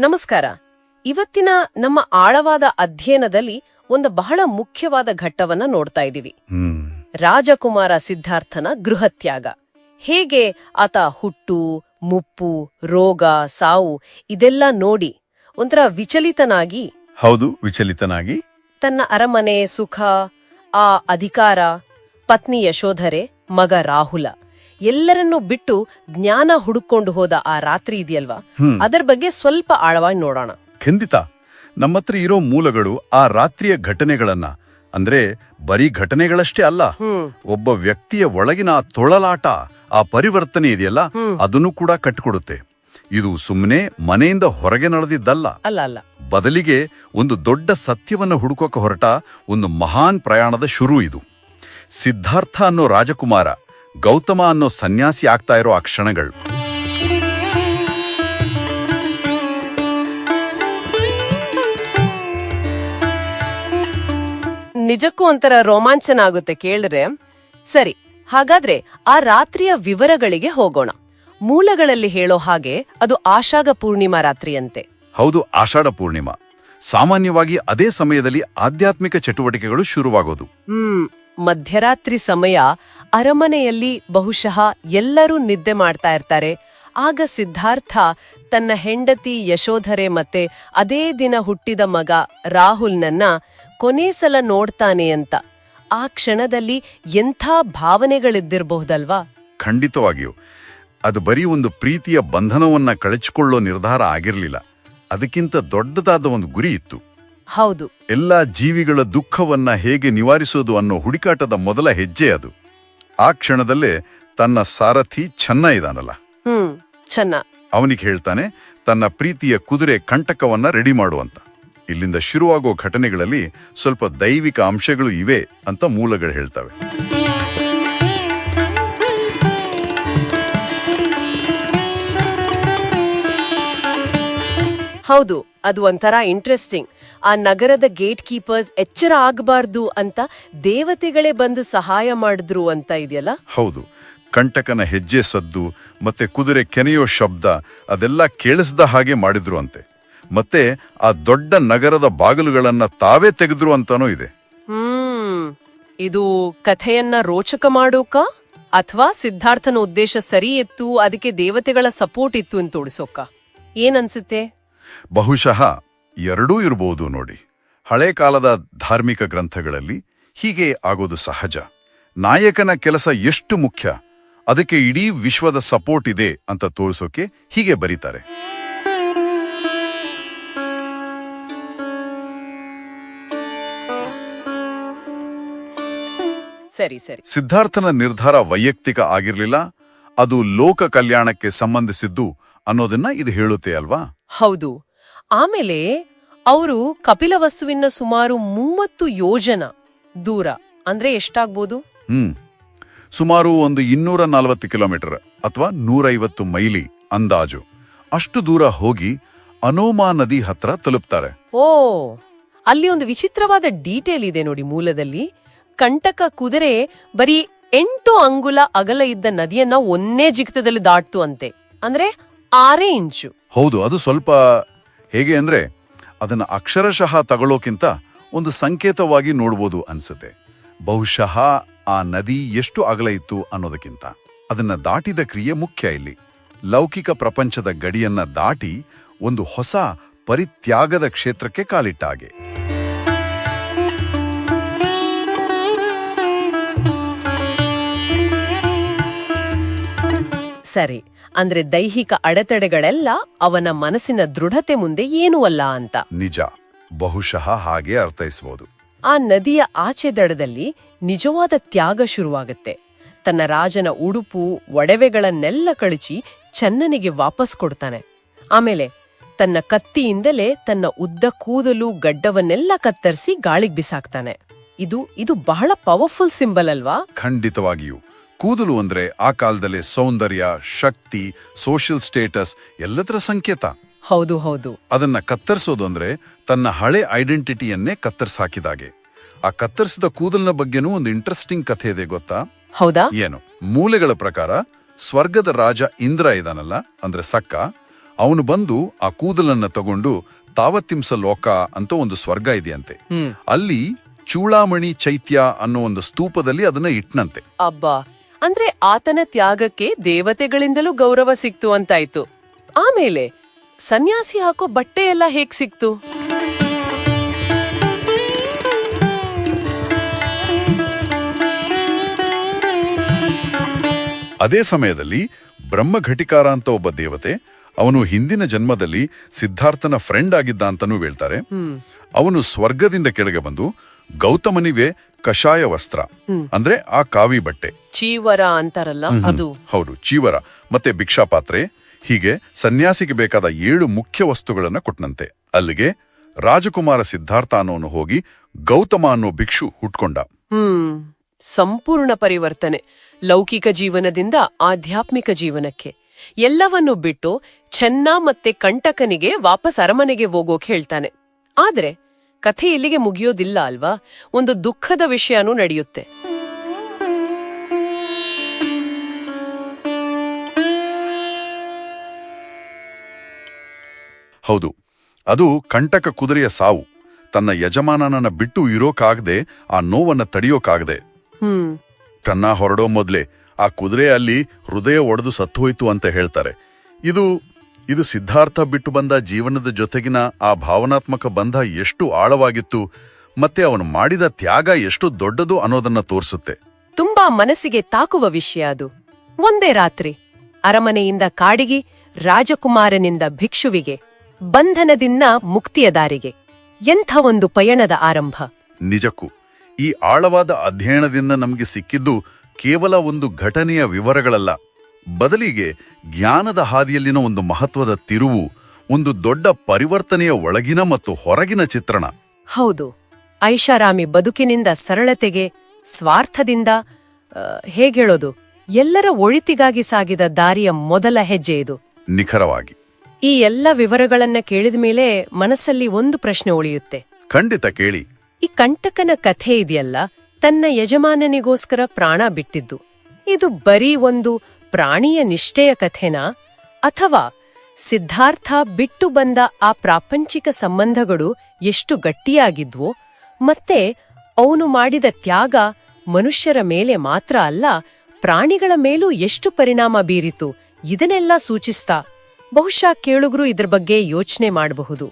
ನಮಸ್ಕಾರ. ಇವತ್ತಿನ ನಮ್ಮ ಆಳವಾದ ಅಧ್ಯಯನದಲ್ಲಿ ಒಂದು ಬಹಳ ಮುಖ್ಯವಾದ ಘಟ್ಟವನ್ನ ನೋಡ್ತಾ ಇದ್ದೀವಿ. ರಾಜಕುಮಾರ ಸಿದ್ಧಾರ್ಥನ ಗೃಹತ್ಯಾಗ. ಹೇಗೆ ಆತ ಹುಟ್ಟು ಮುಪ್ಪು ರೋಗ ಸಾವು ಇದೆಲ್ಲ ನೋಡಿ ಒಂಥರ ವಿಚಲಿತನಾಗಿ ಹೌದು ವಿಚಲಿತನಾಗಿ ತನ್ನ ಅರಮನೆ ಸುಖ ಆ ಅಧಿಕಾರ ಪತ್ನಿ ಯಶೋಧರೆ ಮಗ ರಾಹುಲ ಎಲ್ಲರನ್ನೂ ಬಿಟ್ಟು ಜ್ಞಾನ ಹುಡುಕೊಂಡು ಹೋದ ಆ ರಾತ್ರಿ ಇದೆಯಲ್ವಾ? ಅದರ ಬಗ್ಗೆ ಸ್ವಲ್ಪ ಆಳವಾಗಿ ನೋಡೋಣ. ಖಂಡಿತ. ನಮ್ಮತ್ರ ಇರೋ ಮೂಲಗಳು ಆ ರಾತ್ರಿಯ ಘಟನೆಗಳನ್ನ ಅಂದ್ರೆ ಬರೀ ಘಟನೆಗಳಷ್ಟೇ ಅಲ್ಲ ಒಬ್ಬ ವ್ಯಕ್ತಿಯ ಒಳಗಿನ ಆ ತೊಳಲಾಟ ಆ ಪರಿವರ್ತನೆ ಇದೆಯಲ್ಲ ಅದನ್ನು ಕೂಡ ಕಟ್ಟಿಕೊಡುತ್ತೆ ಇದು ಸುಮ್ಮನೆ ಮನೆಯಿಂದ ಹೊರಗೆ ನಡೆದಿದ್ದಲ್ಲ. ಅಲ್ಲ ಅಲ್ಲ. ಬದಲಿಗೆ ಒಂದು ದೊಡ್ಡ ಸತ್ಯವನ್ನು ಹುಡುಕೋಕೆ ಹೊರಟ ಒಂದು ಮಹಾನ್ ಪ್ರಯಾಣದ ಶುರು ಇದು. ಸಿದ್ಧಾರ್ಥ ಅನ್ನೋ ರಾಜಕುಮಾರ ಗೌತಮ ಅನ್ನೋ ಸನ್ಯಾಸಿ ಆಗ್ತಾ ಇರೋ ಆ ಕ್ಷಣಗಳು. ನಿಜಕ್ಕೂ ಒಂಥರ ರೋಮಾಂಚನ ಆಗುತ್ತೆ ಕೇಳಿದ್ರೆ. ಸರಿ ಹಾಗಾದ್ರೆ ಆ ರಾತ್ರಿಯ ವಿವರಗಳಿಗೆ ಹೋಗೋಣ. ಮೂಲಗಳಲ್ಲಿ ಹೇಳೋ ಹಾಗೆ ಅದು ಆಷಾಢ ಪೂರ್ಣಿಮಾ ರಾತ್ರಿಯಂತೆ. ಹೌದು ಆಷಾಢ ಪೂರ್ಣಿಮಾ. ಸಾಮಾನ್ಯವಾಗಿ ಅದೇ ಸಮಯದಲ್ಲಿ ಆಧ್ಯಾತ್ಮಿಕ ಚಟುವಟಿಕೆಗಳು ಶುರುವಾಗೋದು. ಹ್ಮ್ ಮಧ್ಯರಾತ್ರಿ ಸಮಯ ಅರಮನೆಯಲ್ಲಿ ಬಹುಶಃ ಎಲ್ಲರೂ ನಿದ್ದೆ ಮಾಡ್ತಾ ಇರ್ತಾರೆ. ಆಗ ಸಿದ್ಧಾರ್ಥ ತನ್ನ ಹೆಂಡತಿ ಯಶೋಧರೆ ಮತ್ತೆ ಅದೇ ದಿನ ಹುಟ್ಟಿದ ಮಗ ರಾಹುಲ್ನನ್ನ ಕೊನೇ ಸಲ ನೋಡ್ತಾನೆ ಅಂತ. ಆ ಕ್ಷಣದಲ್ಲಿ ಎಂಥ ಭಾವನೆಗಳಿದ್ದಿರಬಹುದಲ್ವಾ? ಖಂಡಿತವಾಗಿಯೂ. ಅದು ಬರೀ ಒಂದು ಪ್ರೀತಿಯ ಬಂಧನವನ್ನ ಕಳಚಿಕೊಳ್ಳೋ ನಿರ್ಧಾರ ಆಗಿರಲಿಲ್ಲ. ಅದಕ್ಕಿಂತ ದೊಡ್ಡದಾದ ಒಂದು ಗುರಿ ಇತ್ತು. ಹೌದು. ಎಲ್ಲಾ ಜೀವಿಗಳ ದುಃಖವನ್ನ ಹೇಗೆ ನಿವಾರಿಸೋದು ಅನ್ನೋ ಹುಡುಕಾಟದ ಮೊದಲ ಹೆಜ್ಜೆ ಅದು. ಆ ಕ್ಷಣದಲ್ಲೇ ತನ್ನ ಸಾರಥಿ ಚೆನ್ನ ಇದಾನಲ್ಲ. ಹ್ಮ್ ಚೆನ್ನ ಅವನಿಗೆ ಹೇಳ್ತಾನೆ ತನ್ನ ಪ್ರೀತಿಯ ಕುದುರೆ ಕಂಟಕವನ್ನ ರೆಡಿ ಮಾಡುವಂತ ಇಲ್ಲಿಂದ ಶುರುವಾಗೋ ಘಟನೆಗಳಲ್ಲಿ ಸ್ವಲ್ಪ ದೈವಿಕ ಅಂಶಗಳು ಇವೆ ಅಂತ ಮೂಲಗಳು ಹೇಳ್ತವೆ. ಹೌದು ಅದು ಒಂಥರ ಇಂಟ್ರೆಸ್ಟಿಂಗ್ ಆ ನಗರದ ಗೇಟ್ ಕೀಪರ್ಸ್ ಎಚ್ಚರ ಆಗಬಾರ್ದು ಅಂತ ದೇವತೆಗಳೇ ಬಂದು ಸಹಾಯ ಮಾಡಿದ್ರು ಅಂತ ಇದೆಯಲ್ಲ? ಹೌದು ಕಂಟಕನ ಹೆಜ್ಜೆ ಸದ್ದು ಮತ್ತೆ ಕುದುರೆ ಕೆನೆಯೋ ಶಬ್ದ ಅದೆಲ್ಲ ಕೇಳಿಸ್ದ ಹಾಗೆ ಮಾಡಿದ್ರು ಅಂತೆ. ಮತ್ತೆ ಆ ದೊಡ್ಡ ನಗರದ ಬಾಗಿಲುಗಳನ್ನ ತಾವೇ ತೆಗೆದ್ರು ಅಂತಾನೂ ಇದೆ. ಹ್ಮ್ ಇದು ಕಥೆಯನ್ನ ರೋಚಕ ಮಾಡೋಕ? ಅಥವಾ ಸಿದ್ಧಾರ್ಥನ ಉದ್ದೇಶ ಸರಿ ಇತ್ತು ಅದಕ್ಕೆ ದೇವತೆಗಳ ಸಪೋರ್ಟ್ ಇತ್ತು ಅಂತ ತೋಡಿಸೋಕ ಏನನ್ಸುತ್ತೆ ಬಹುಶಃ ಎರಡೂ ಇರಬಹುದು ನೋಡಿ. ಹಳೆ ಕಾಲದ ಧಾರ್ಮಿಕ ಗ್ರಂಥಗಳಲ್ಲಿ ಹೀಗೆ ಆಗೋದು ಸಹಜ. ನಾಯಕನ ಕೆಲಸ ಎಷ್ಟು ಮುಖ್ಯ? ಅದಕ್ಕೆ ಇಡೀ ವಿಶ್ವದ ಸಪೋರ್ಟ್ ಇದೆ ಅಂತ ತೋರಿಸೋಕೆ ಹೀಗೆ ಬರೀತಾರೆ. ಸರಿ ಸರಿ. ಸಿದ್ಧಾರ್ಥನ ನಿರ್ಧಾರ ವೈಯಕ್ತಿಕ ಆಗಿರಲಿಲ್ಲ. ಅದು ಲೋಕ ಕಲ್ಯಾಣಕ್ಕೆ ಸಂಬಂಧಿಸಿದ್ದು ಅನ್ನೋದನ್ನ ಇದು ಹೇಳುತ್ತೆ ಅಲ್ವಾ? ಹೌದು. ಆಮೇಲೆ ಅವರು ಕಪಿಲವಸ್ತುವಿನ ಸುಮಾರು ಮೂವತ್ತು ಯೋಜನ ದೂರ. ಅಂದ್ರೆ ಎಷ್ಟಾಗ್ಬೋದು? ಹ್ಮ್. ಸುಮಾರು ಒಂದು ಇನ್ನೂರ ನಲವತ್ತು ಕಿಲೋಮೀಟರ್ ಅಥವಾ ನೂರೈವತ್ತು ಮೈಲಿ ಅಂದಾಜು. ಅಷ್ಟು ದೂರ ಹೋಗಿ ಅನೋಮಾ ನದಿ ಹತ್ರ ತಲುಪ್ತಾರೆ. ಓ! ಅಲ್ಲಿ ಒಂದು ವಿಚಿತ್ರವಾದ ಡೀಟೇಲ್ ಇದೆ ನೋಡಿ ಮೂಲದಲ್ಲಿ. ಕಂಟಕ ಕುದುರೆ ಬರೀ ಎಂಟು ಅಂಗುಲ ಅಗಲ ಇದ್ದ ನದಿಯನ್ನ ಒಂದೇ ಜಿಗಿತದಲ್ಲಿ ದಾಟ್ತು ಅಂತೆ. ಅಂದ್ರೆ ಆರೇ ಇಂಚು. ಹೌದು, ಅದು ಸ್ವಲ್ಪ ಹೇಗೆ ಅಂದ್ರೆ ಅದನ್ನ ಅಕ್ಷರಶಃ ತಗೊಳ್ಳೋಕ್ಕಿಂತ ಒಂದು ಸಂಕೇತವಾಗಿ ನೋಡ್ಬೋದು ಅನ್ಸುತ್ತೆ. ಬಹುಶಃ ಆ ನದಿ ಎಷ್ಟು ಅಗಲ ಇತ್ತು ಅನ್ನೋದಕ್ಕಿಂತ. ಅದನ್ನ ದಾಟಿದ ಕ್ರಿಯೆ ಮುಖ್ಯ ಇಲ್ಲಿ. ಲೌಕಿಕ ಪ್ರಪಂಚದ ಗಡಿಯನ್ನ ದಾಟಿ ಒಂದು ಹೊಸ ಪರಿತ್ಯಾಗದ ಕ್ಷೇತ್ರಕ್ಕೆ ಕಾಲಿಟ್ಟ ಹಾಗೆ. ಸರಿ. ಅಂದ್ರೆ ದೈಹಿಕ ಅಡೆತಡೆಗಳೆಲ್ಲ ಅವನ ಮನಸ್ಸಿನ ದೃಢತೆ ಮುಂದೆ ಏನೂ ಅಲ್ಲ ಅಂತ. ನಿಜ. ಬಹುಶಃ ಹಾಗೆ ಅರ್ಥೈಸಬಹುದು ಆ ನದಿಯ ಆಚೆ ದಡದಲ್ಲಿ ನಿಜವಾದ ತ್ಯಾಗ ಶುರುವಾಗುತ್ತೆ. ತನ್ನ ರಾಜನ ಉಡುಪು ಒಡವೆಗಳನ್ನೆಲ್ಲ ಕಳಚಿ ಚನ್ನನಿಗೆ ವಾಪಸ್ ಕೊಡ್ತಾನೆ. ಆಮೇಲೆ ತನ್ನ ಕತ್ತಿಯಿಂದಲೇ ತನ್ನ ಉದ್ದ ಕೂದಲು ಗಡ್ಡವನ್ನೆಲ್ಲ ಕತ್ತರಿಸಿ ಗಾಳಿಗ್ ಬಿಸಾಕ್ತಾನೆ. ಇದು ಇದು ಬಹಳ ಪವರ್ಫುಲ್ ಸಿಂಬಲ್ ಅಲ್ವಾ? ಖಂಡಿತವಾಗಿಯೂ. ಕೂದಲು ಅಂದ್ರೆ ಆ ಕಾಲದಲ್ಲಿ ಸೌಂದರ್ಯ ಶಕ್ತಿ ಸೋಷಿಯಲ್ ಸ್ಟೇಟಸ್ ಎಲ್ಲದರ ಸಂಕೇತ. ಹೌದು ಹೌದು. ಅದನ್ನ ಕತ್ತರಿಸೋದು ಅಂದ್ರೆ ತನ್ನ ಹಳೆ ಐಡೆಂಟಿಟಿಯನ್ನೇ ಕತ್ತರಿಸ ಹಾಕಿದಾಗೆ ಆ ಕತ್ತರಿಸಿದ ಕೂದಲಿನ ಬಗ್ಗೆನೂ ಒಂದು ಇಂಟ್ರೆಸ್ಟಿಂಗ್ ಕಥೆ ಇದೆ ಗೊತ್ತಾ? ಹೌದಾ? ಏನು? ಮೂಲೆಗಳ ಪ್ರಕಾರ ಸ್ವರ್ಗದ ರಾಜ ಇಂದ್ರ ಇದಾನಲ್ಲ ಅಂದ್ರೆ ಸಕ್ಕ ಅವನು ಬಂದು ಆ ಕೂದಲನ್ನ ತಗೊಂಡು ತಾವತ್ತಿಂಸ ಲೋಕ ಅಂತ ಒಂದು ಸ್ವರ್ಗ ಇದೆಯಂತೆ. ಅಲ್ಲಿ ಚೂಳಾಮಣಿ ಚೈತ್ಯ ಅನ್ನೋ ಒಂದು ಸ್ತೂಪದಲ್ಲಿ ಅದನ್ನ ಇಟ್ನಂತೆ. ಅಬ್ಬಾ. ಅಂದ್ರೆ ಆತನ ತ್ಯಾಗಕ್ಕೆ ದೇವತೆಗಳಿಂದಲೂ ಗೌರವ ಸಿಕ್ತು ಅಂತಾಯ್ತು. ಆಮೇಲೆ ಸನ್ಯಾಸಿ ಹಾಕೋ ಬಟ್ಟೆ ಎಲ್ಲ ಹೇಗ್ ಸಿಕ್ತು? ಅದೇ ಸಮಯದಲ್ಲಿ ಬ್ರಹ್ಮಘಟಿಕಾರ ಅಂತ ಒಬ್ಬ ದೇವತೆ ಅವನು ಹಿಂದಿನ ಜನ್ಮದಲ್ಲಿ ಸಿದ್ಧಾರ್ಥನ ಫ್ರೆಂಡ್ ಆಗಿದ್ದ ಅಂತಾನೂ ಹೇಳ್ತಾರೆ. ಅವನು ಸ್ವರ್ಗದಿಂದ ಕೆಳಗೆ ಬಂದು ಗೌತಮನಿಗೆ ಕಷಾಯ ವಸ್ತ್ರ. ಅಂದ್ರೆ ಆ ಕಾವಿ ಬಟ್ಟೆ. ಚೀವರ ಅಂತಾರಲ್ಲ ಅದು. ಹೌದು ಚೀವರ. ಮತ್ತೆ ಭಿಕ್ಷಾಪಾತ್ರೆ ಹೀಗೆ ಸನ್ಯಾಸಿಗೆ ಬೇಕಾದ ಏಳು ಮುಖ್ಯ ವಸ್ತುಗಳನ್ನ ಕೊಟ್ಟನಂತೆ ಅಲ್ಲಿಗೆ ರಾಜಕುಮಾರ ಸಿದ್ಧಾರ್ಥ ಅನ್ನೋನು ಹೋಗಿ ಗೌತಮ ಅನ್ನೋ ಭಿಕ್ಷು ಹುಟ್ಕೊಂಡ. ಹ್ಮ್. ಸಂಪೂರ್ಣ ಪರಿವರ್ತನೆ. ಲೌಕಿಕ ಜೀವನದಿಂದ ಆಧ್ಯಾತ್ಮಿಕ ಜೀವನಕ್ಕೆ. ಎಲ್ಲವನ್ನೂ ಬಿಟ್ಟು ಚೆನ್ನ ಮತ್ತೆ ಕಂಟಕನಿಗೆ ವಾಪಸ್ ಅರಮನೆಗೆ ಹೋಗೋಕೆ ಹೇಳ್ತಾನೆ. ಆದ್ರೆ ಕಥೆ ಇಲ್ಲಿಗೆ ಮುಗಿಯೋದಿಲ್ಲ ಅಲ್ವಾ? ಒಂದು ದುಃಖದ ವಿಷಯನೂ ನಡೆಯುತ್ತೆ. ಹೌದು. ಅದು ಕಂಟಕ ಕುದುರೆಯ ಸಾವು. ತನ್ನ ಯಜಮಾನನನ್ನ ಬಿಟ್ಟು ಇರೋಕಾಗದೆ ಆ ನೋವನ್ನ ತಡೆಯೋಕಾಗದೆ. ಹ್ಮ್. ತನ್ನ ಹೊರಡೋ ಮೊದ್ಲೇ ಆ ಕುದುರೆ ಅಲ್ಲಿ ಹೃದಯ ಒಡೆದು ಸತ್ತು ಹೋಯ್ತು ಅಂತ ಹೇಳ್ತಾರೆ. ಇದು ಇದು ಸಿದ್ಧಾರ್ಥ ಬಿಟ್ಟು ಬಂದ ಜೀವನದ ಜೊತೆಗಿನ ಆ ಭಾವನಾತ್ಮಕ ಬಂಧ ಎಷ್ಟು ಆಳವಾಗಿತ್ತು ಮತ್ತೆ ಅವನು ಮಾಡಿದ ತ್ಯಾಗ ಎಷ್ಟು ದೊಡ್ಡದು ಅನ್ನೋದನ್ನ ತೋರಿಸುತ್ತೆ. ತುಂಬಾ ಮನಸ್ಸಿಗೆ ತಾಕುವ ವಿಷಯ ಅದು. ಒಂದೇ ರಾತ್ರಿ ಅರಮನೆಯಿಂದ ಕಾಡಿಗೆ ರಾಜಕುಮಾರನಿಂದ ಭಿಕ್ಷುವಿಗೆ ಬಂಧನದಿಂದ ಮುಕ್ತಿಯ ದಾರಿಗೆ. ಎಂಥ ಒಂದು ಪಯಣದ ಆರಂಭ. ನಿಜಕ್ಕೂ ಈ ಆಳವಾದ ಅಧ್ಯಯನದಿಂದ ನಮಗೆ ಸಿಕ್ಕಿದ್ದು ಕೇವಲ ಒಂದು ಘಟನೆಯ ವಿವರಗಳಲ್ಲ. ಬದಲಿಗೆ ಜ್ಞಾನದ ಹಾದಿಯಲ್ಲಿನ ಒಂದು ಮಹತ್ವದ ತಿರುವು ಒಂದು ದೊಡ್ಡ ಪರಿವರ್ತನೆಯ ಒಳಗಿನ ಮತ್ತು ಹೊರಗಿನ ಚಿತ್ರಣ. ಹೌದು. ಐಷಾರಾಮಿ ಬದುಕಿನಿಂದ ಸರಳತೆಗೆ ಸ್ವಾರ್ಥದಿಂದ ಹೇಗೇಳೋದು? ಎಲ್ಲರ ಒಳಿತಿಗಾಗಿ ಸಾಗಿದ ದಾರಿಯ ಮೊದಲ ಹೆಜ್ಜೆ ಇದು. ನಿಖರವಾಗಿ. ಈ ಎಲ್ಲ ವಿವರಗಳನ್ನ ಕೇಳಿದ ಮೇಲೆ ಮನಸ್ಸಲ್ಲಿ ಒಂದು ಪ್ರಶ್ನೆ ಉಳಿಯುತ್ತೆ. ಖಂಡಿತ ಕೇಳಿ. ಈ ಕಂಟಕನ ಕಥೆ ಇದೆಯಲ್ಲ ತನ್ನ ಯಜಮಾನನಿಗೋಸ್ಕರ ಪ್ರಾಣ ಬಿಟ್ಟಿದ್ದು. ಇದು ಬರೀ ಒಂದು ಪ್ರಾಣಿಯ ನಿಷ್ಠೆಯ ಕಥೆನಾ ಅಥವಾ ಸಿದ್ಧಾರ್ಥ ಬಿಟ್ಟು ಬಂದ ಆ ಪ್ರಾಪಂಚಿಕ ಸಂಬಂಧಗಳು ಎಷ್ಟು ಗಟ್ಟಿಯಾಗಿದ್ವೋ, ಮತ್ತೆ ಅವನು ಮಾಡಿದ ತ್ಯಾಗ ಮನುಷ್ಯರ ಮೇಲೆ ಮಾತ್ರ ಅಲ್ಲ, ಪ್ರಾಣಿಗಳ ಮೇಲೂ ಎಷ್ಟು ಪರಿಣಾಮ ಬೀರಿತು, ಇದನ್ನೆಲ್ಲ ಸೂಚಿಸ್ತಾ ಬಹುಶಃ ಕೇಳುಗರು ಇದ್ರ ಬಗ್ಗೆ ಯೋಚನೆ ಮಾಡಬಹುದು.